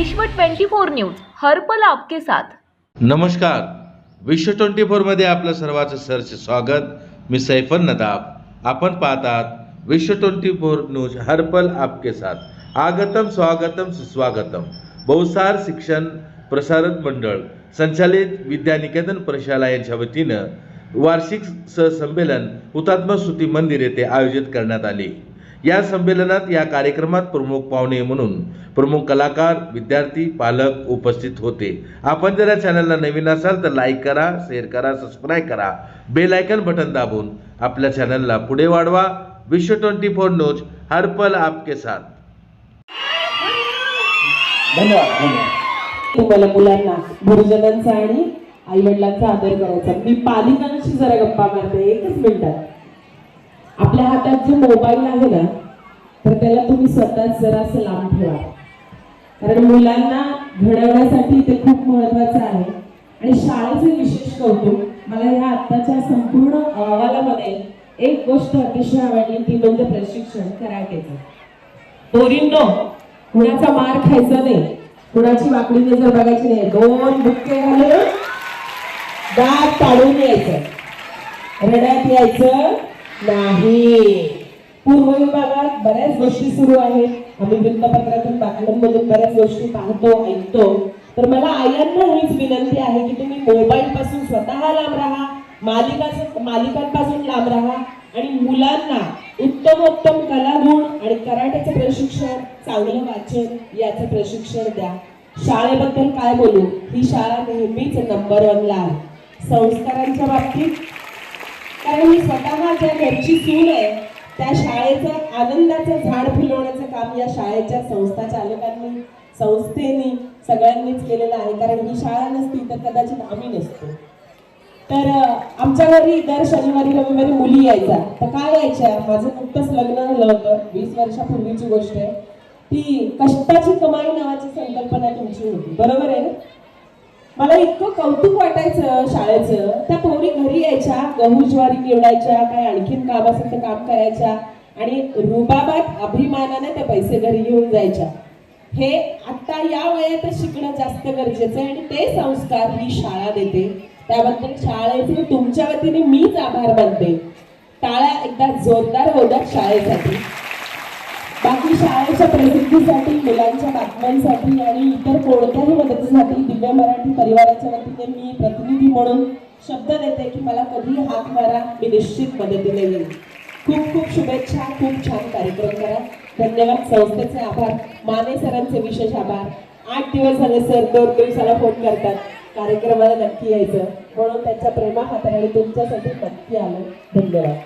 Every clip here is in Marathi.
विश्व 24 न्यूज हरपल आपके साथ. नमस्कार. विश्व ट्वेंटी फोरमध्ये आपलं सर्वांचं सरचे स्वागत. मी सैफन नदाब. आपण पाहतात विश्व ट्वेंटी फोर न्यूज हरपल आपके साथ. आगतम स्वागतम सुस्वागतम. बहुसार शिक्षण प्रसारक मंडळ संचालित विद्यानिकेतन प्रशाला यांच्या वतीनं वार्षिक सहसंमेलन हुतात्मा स्मृती मंदिर येथे आयोजित करण्यात आले. या संमेलनात या कार्यक्रमात प्रमुख पाहुणे म्हणून प्रमुख कलाकार विद्यार्थी पालक उपस्थित होते. आपण जर या चॅनलला नवीन असाल तर लाईक करा शेअर करा सबस्क्राईब करा. बेल आयकन बटन दाबून आपल्या चॅनलला पुढे वाढवा. विश्व ट्वेंटी फोर न्यूज हरपल आपके साथ. धन्यवाद धन्यवाद. तुम्हाला मुलांना गुरुजनांचा आणि आई वडिलांचा आदर करायचा. मी पालिकांशी जरा गप्पा मारते एकच मिनिटात आपल्या हातात जो मोबाईल आहे ना तर त्याला तुम्ही स्वतःच जरा लांब ठेवा. कारण मुलांना घडवण्यासाठी ते खूप महत्वाचं आहे. आणि शाळेचे विशेष कौतुक मला ह्या आत्ताच्या संपूर्ण अहवालामध्ये एक गोष्ट अतिशय आवडली ती म्हणजे प्रशिक्षण कराटेचं पोरींनो कुणाचा मार खायचा नाही. कुणाची वाकडी नजर बघायची नाही. दोन बुक्के घालून दात काढून यायचं. रड्यात यायचं. नाही. पूर्व विभागात बऱ्याच गोष्टी सुरू आहेत. आम्ही वृत्तपत्रातून बातम्यांमधून बऱ्याच गोष्टी पाहतो ऐकतो. तर मला आयांना हीच विनंती आहे की तुम्ही मोबाईल पासून स्वतः लांब राहा मालिका मालिकांपासून लांब राहा आणि मुलांना उत्तमोत्तम कलागुण आणि कराट्याचं प्रशिक्षण चांगलं वाचन याचं प्रशिक्षण द्या. शाळेबद्दल काय बोलू? ही शाळा नेहमीच नंबर वनला आहे. संस्कारांच्या बाबतीत कारण ही स्वतः ज्या घरची सून आहे त्या शाळेचं आनंदाचं झाड फुलवण्याचं काम या शाळेच्या संस्था चालकांनी संस्थेनी सगळ्यांनीच केलेलं आहे. कारण ही शाळा नसती तर कदाचित आम्ही नसतो. तर आमच्या घरी दर शनिवारी रविवारी मुली यायच्या तर काय यायच्या माझं नुकतंच लग्न झालं होतं. वीस वर्षापूर्वीची गोष्ट आहे. ती कष्टाची कमाई नावाची संकल्पना तुमची होती. बरोबर आहे ना? मला इतकं कौतुक वाटायचं शाळेचं. त्या पोरी घरी यायच्या गहू ज्वारी निवडायच्या काय आणखीन काम असेल तर काम करायच्या आणि रुबाबात अभिमानाने त्या पैसे घरी घेऊन जायच्या. हे आता या वयातच शिकणं जास्त गरजेचं आहे आणि ते संस्कार ही शाळा देते. त्याबद्दल शाळेचे तुमच्या वतीने मीच आभार मानते. टाळ्या एकदा जोरदार होतात शाळेसाठी. बाकी शाळेच्या प्रसिद्धीसाठी मुलांच्या बातम्यांसाठी आणि इतर कोणत्याही मदतीसाठी दिव्य मराठी परिवाराच्या वतीने मी प्रतिनिधी म्हणून शब्द देते की मला कधी हात मारा मी निश्चित मदतीने येईल खूप खूप शुभेच्छा खूप छान कार्यक्रम करा. धन्यवाद. संस्थेचे आभार. माने सरांचे विशेष आभार. आठ दिवस झाले सर दोन दिवसाला फोन करतात. कार्यक्रमाला नक्की यायचं. म्हणून त्यांच्या प्रेमा हाताने तुमच्यासाठी नक्की आलं. धन्यवाद.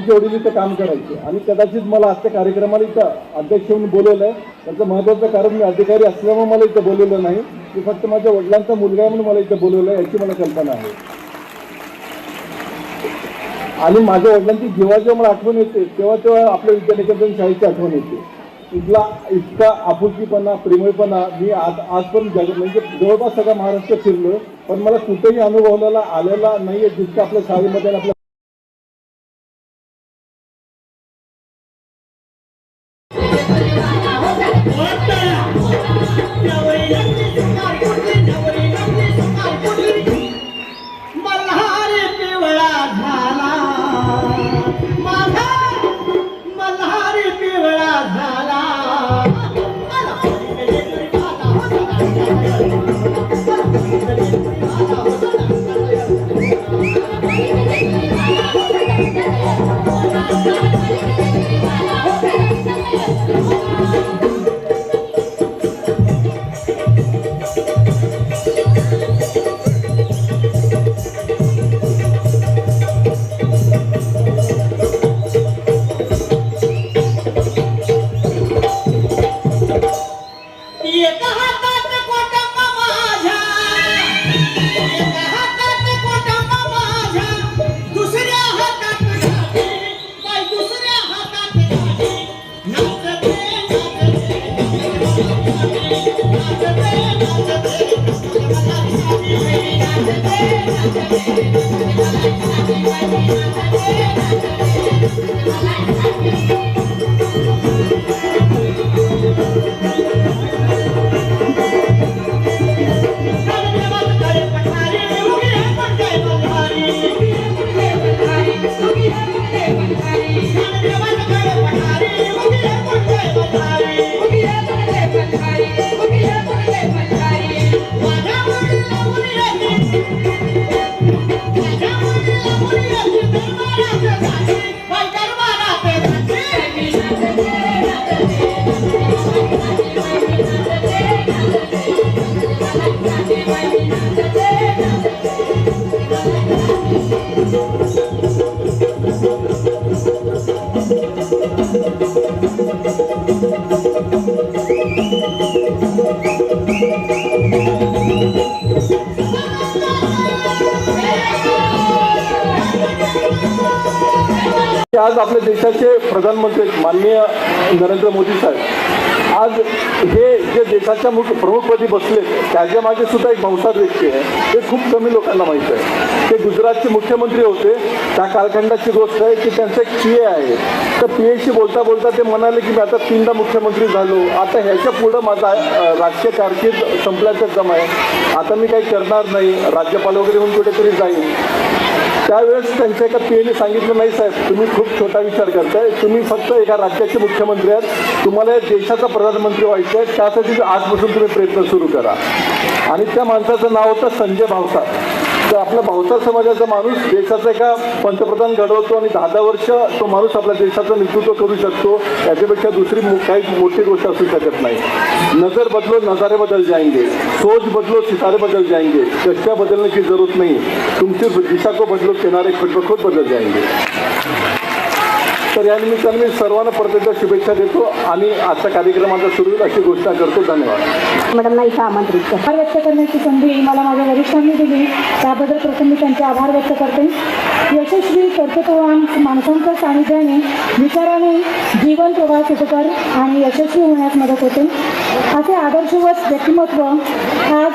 जोडीने ते काम करायचे. आणि कदाचित मला आजच्या कार्यक्रमाला इथं अध्यक्ष म्हणून बोलवलं आहे त्याचं महत्त्वाचं कारण मी अधिकारी असल्यामुळे मला इथं बोलवलं नाही. की फक्त माझ्या वडिलांचा मुलगा आहे म्हणून मला इथं बोलवलं आहे याची मला कल्पना आहे. आणि माझ्या वडिलांची जेव्हा जेव्हा मला आठवण येते तेव्हा तेव्हा आपल्या विद्यानिकेतन शाळेची आठवण येते. इथला इतका आपुलकीपणा प्रेमळपणा मी आज आजपर्यंत जग म्हणजे जवळपास सगळा महाराष्ट्र फिरलो पण मला कुठेही अनुभवलेला आलेला नाही आहे जितकं आपल्या शाळेमध्ये आपल्या आज आपल्या देशाचे प्रधानमंत्री माननीय नरेंद्र मोदी साहेब आज हे जे देशाच्या मुख्य प्रमुखपदी बसले त्याच्यामागे सुद्धा एक भंसार व्यक्ती आहे. हे खूप कमी लोकांना माहीत आहे. ते गुजरातचे मुख्यमंत्री होते. त्या कालखंडाची गोष्ट आहे की त्यांचं एक पी ए आहे. तर पी एशी बोलता बोलता ते म्हणाले की मी आता तीनदा मुख्यमंत्री झालो. आता ह्याच्या पुढं माझा राजकीय कारकीर्द संपल्याचं जम आहे. आता मी काही करणार नाही. राज्यपाल वगैरे म्हणून कुठेतरी जाईन त्यावेळेस त्यांच्या एका पीएने सांगितलं नाही साहेब तुम्ही खूप छोटा विचार करताय. तुम्ही फक्त एका राज्याचे मुख्यमंत्री आहात. तुम्हाला या देशाचा प्रधानमंत्री व्हायचं आहे. त्यासाठी आजपासून तुम्ही प्रयत्न सुरू करा. आणि त्या माणसाचं नाव होतं संजय भावसा आपला भावसार समाजाचा माणूस देशाचा एका पंतप्रधान घडवतो आणि दहा दहा वर्ष तो माणूस आपल्या देशाचं नेतृत्व करू शकतो याच्यापेक्षा दुसरी काही मोठी गोष्ट असू शकत नाही. नजर बदलो नजारे बदल जाएंगे सोच बदलो सितारे बदल जाएंगे चष्मा बदलने की जरूरत नाही. तुमची दिशा को बदलो किनारे खुद ब खुद बदल जाएंगे तर या निमित्ताने मी सर्वांना परत एकदा शुभेच्छा देतो आणि आजच्या कार्यक्रमाचा सुरू होईल अशी घोषणा करतो. धन्यवाद. मॅडमना इथं आमंत्रित आभार व्यक्त करण्याची संधी मला माझ्या वरिष्ठांनी दिली. त्याबद्दल प्रथम मी त्यांचे आभार व्यक्त करते. यशस्वी कर्तृत्ववान माणसांच्या सानिध्याने विचाराने जीवन प्रवाह सुखकर आणि यशस्वी होण्यास मदत होते. असे आदर्शवत व्यक्तिमत्व आज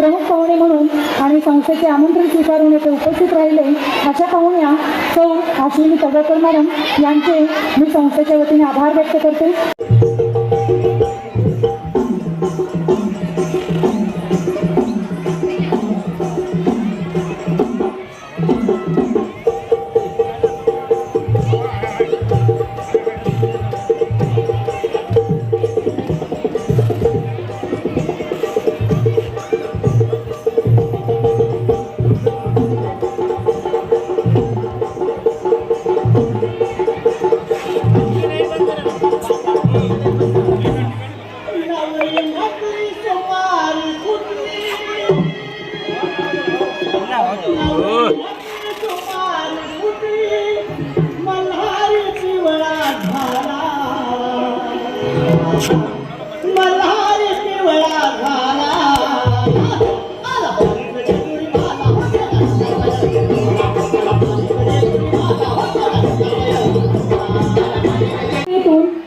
प्रमुख पाहुणे म्हणून आणि संस्थेचे आमंत्रण स्वीकारून येथे उपस्थित राहिले अशा पाहुण्या सौ अश्विनी तळवकर मॅडम यांचे मी संस्थेच्या वतीने आभार व्यक्त करते.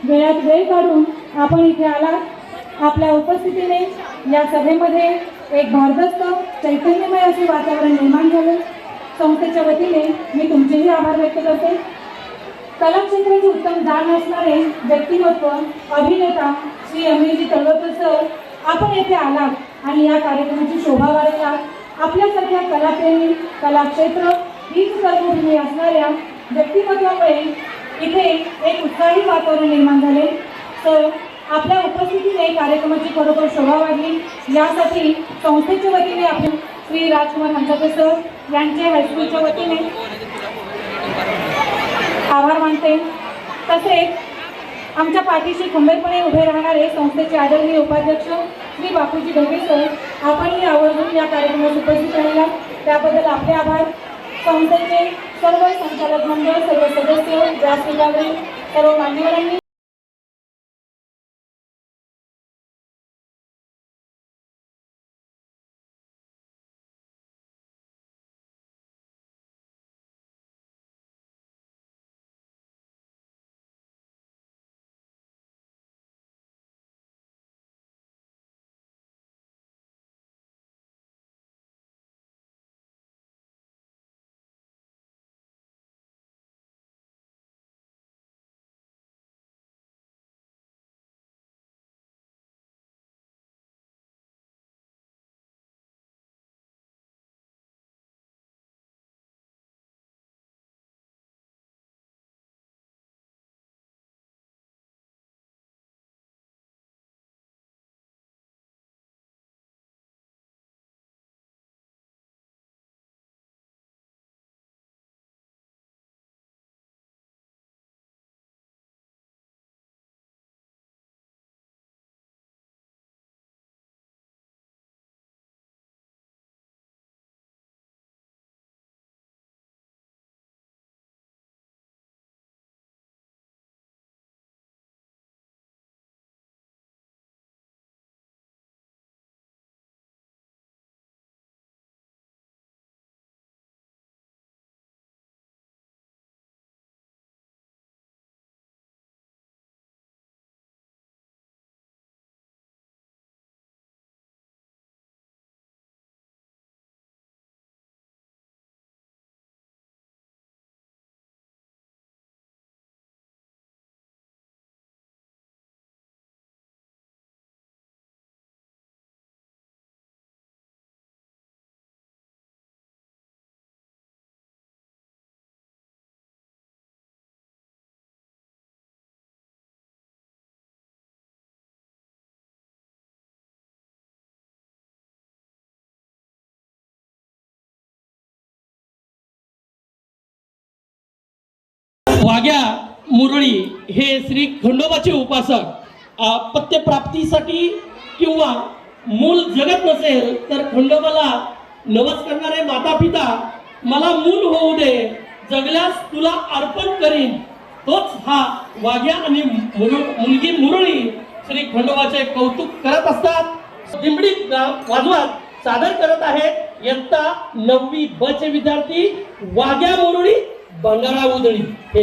वेळात वेळ काढून आपण इथे आलात. आपल्या उपस्थितीने या सभेमध्ये एक भारदस्त चैतन्यमय असे वातावरण निर्माण झाले. संस्थेच्या वतीने मी तुमचेही आभार व्यक्त करते. कलाक्षेत्राचे उत्तम जाण असणारे व्यक्तिमत्व अभिनेता श्री अमेजी तळवकर सर आपण येथे आलात आणि या कार्यक्रमाची शोभा वाढवला आपल्यासारख्या कलाप्रेमी कलाक्षेत्र हीच कर्मभूमी असणाऱ्या व्यक्तिमत्वामुळे इथे एक उत्साही वातावरण निर्माण झाले. तर आपल्या उपस्थितीने कार्यक्रमाची खरोखर शोभा वाढली. यासाठी संस्थेच्या वतीने आपण श्री राजकुमार हंसाते सर यांच्या हायस्कूलच्या वतीने आभार मानते. तसेच आमच्या पाठीशी खंबीरपणे उभे राहणारे संस्थेचे आदरणीय उपाध्यक्ष श्री बापूजी ढगे सर आपणही आवर्जून या कार्यक्रमात उपस्थित राहिला. त्याबद्दल आपले आभार. संस्थेचे सर्व संचालक मंडळ सर्व सदस्य व्यासपीठावरील सर्व मान्यवरांनी वाघ्या मुरळी हे श्री खंडोबाचे उपासक पत्यप्राप्तीसाठी किंवा मूल जगत नसेल तर खंडोबाला नवस करणारे माता पिता मला मूल होऊ दे जगल्यास तुला अर्पण करीन. तोच हा वाघ्या आणि मुलगी मुरळी श्री खंडोबाचे कौतुक करत असतात. दिंबडी वाजवत सादर करत आहेत. इयत्ता नववी ब चे विद्यार्थी वाघ्या मुरळी बंगारा उदळी हे